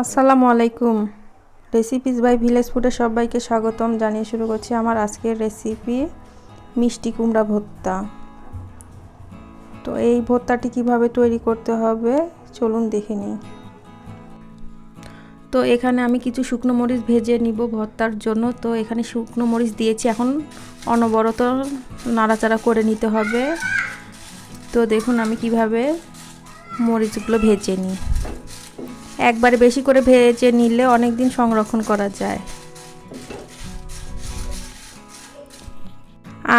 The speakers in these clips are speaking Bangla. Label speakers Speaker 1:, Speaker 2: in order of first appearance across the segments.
Speaker 1: আসসালামু আলাইকুম। রেসিপিস বাই ভিলেজ ফুডে সবাইকে স্বাগতম। জানিয়ে শুরু করছি আমার আজকের রেসিপি মিষ্টি কুমড়া ভর্তা। তো এই ভর্তাটি কীভাবে তৈরি করতে হবে, চলুন দেখে নিই। তো এখানে আমি কিছু শুকনো মরিচ ভেজে নিব ভর্তার জন্য। তো এখানে শুকনো মরিচ দিয়েছি, এখন অনবরত নাড়াচাড়া করে নিতে হবে। তো দেখুন আমি কীভাবে মরিচগুলো ভেজে নিই। একবারে বেশি করে ভেজে নিলে অনেক দিন সংরক্ষণ করা যায়।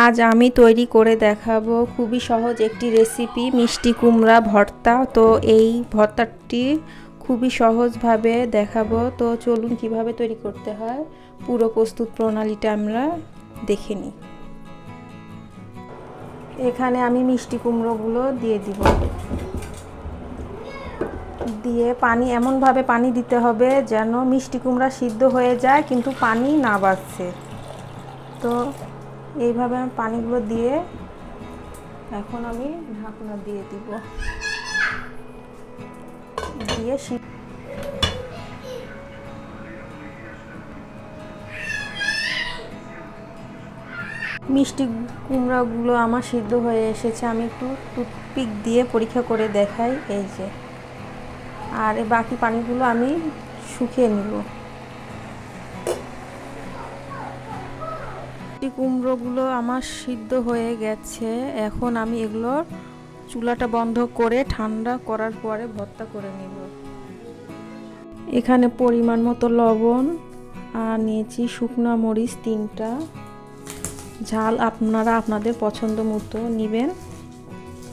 Speaker 1: আজ আমি তৈরি করে দেখাবো খুবই সহজ একটি রেসিপি মিষ্টি কুমড়া ভর্তা। তো এই ভর্তাটি খুবই সহজভাবে দেখাবো। তো চলুন কীভাবে তৈরি করতে হয়। পুরো প্রস্তুত প্রণালীটা আমরা দেখে নিই। এখানে আমি মিষ্টি কুমড়োগুলো দিয়ে দিব। দিয়ে পানি এমনভাবে পানি দিতে হবে যেন মিষ্টি কুমড়া সিদ্ধ হয়ে যায়, কিন্তু পানি না বাড়ছে। তো এইভাবে আমি পানিগুলো দিয়ে এখন আমি ঢাকনা দিয়ে দিব। দিয়ে মিষ্টি কুমড়াগুলো আমার সিদ্ধ হয়ে এসেছে। আমি একটু টুথপিক দিয়ে পরীক্ষা করে দেখাই। এই যে। আর এই বাকি পানিগুলো আমি শুকিয়ে নিব। কুমড়োগুলো আমার সিদ্ধ হয়ে গেছে। এখন আমি এগুলোর চুলাটা বন্ধ করে ঠান্ডা করার পরে ভর্তা করে নিব। এখানে পরিমাণ মতো লবণ আর নিয়েছি শুকনো মরিচ তিনটা। ঝাল আপনারা আপনাদের পছন্দ মতো নেবেন।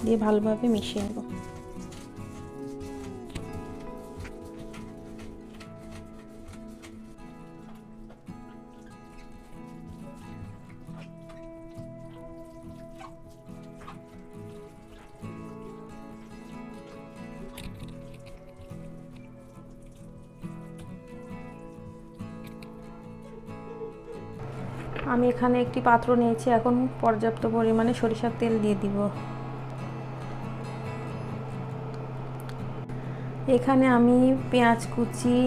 Speaker 1: দিয়ে ভালোভাবে মিশিয়ে নেব। আমি এখানে একটি পাত্র নিয়েছি, এখন পর্যাপ্ত পরিমাণে সরিষার তেল দিয়ে দিব। এখানে আমি পেঁয়াজ কুচি,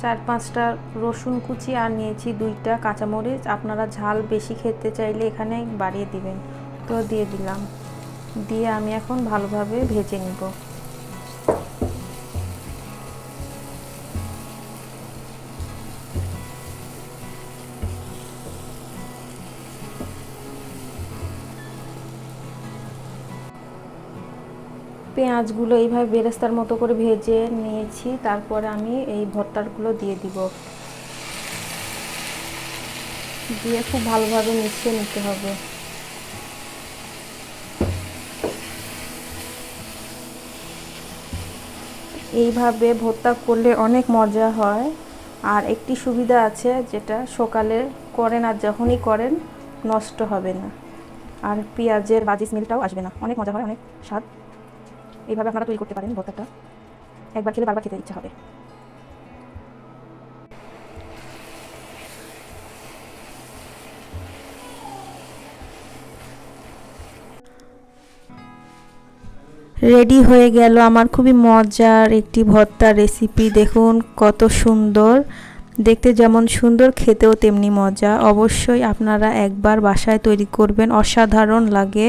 Speaker 1: চার পাঁচটা রসুন কুচি আর নিয়েছি দুইটা কাঁচামরিচ। আপনারা ঝাল বেশি খেতে চাইলে এখানে বাড়িয়ে দিবেন। তো দিয়ে দিলাম। দিয়ে আমি এখন ভালোভাবে ভেজে নিব। পেঁয়াজগুলো এইভাবে বেরেস্তার মতো করে ভেজে নিয়েছি, তারপরে আমি এই ভর্তারগুলো দিয়ে দিব। দিয়ে খুব ভালোভাবে মিশিয়ে নিতে হবে। এইভাবে ভর্তা করলে অনেক মজা হয়। আর একটি সুবিধা আছে যেটা, সকালে করেন আর যখনই করেন নষ্ট হবে না। আর পেঁয়াজের বাজি স্মেলটাও আসবে না। অনেক মজা হয়, অনেক স্বাদ। এইভাবে আপনারা তৈরি করতে পারেন ভর্তাটা। একবার খেলে বারবার খেতে ইচ্ছা হবে। রেডি হয়ে গেল আমার খুবই মজার একটি ভর্তার রেসিপি দেখুন কত সুন্দর। দেখতে যেমন সুন্দর, খেতেও তেমনি মজা। অবশ্যই আপনারা একবার বাসায় তৈরি করবেন, অসাধারণ লাগে।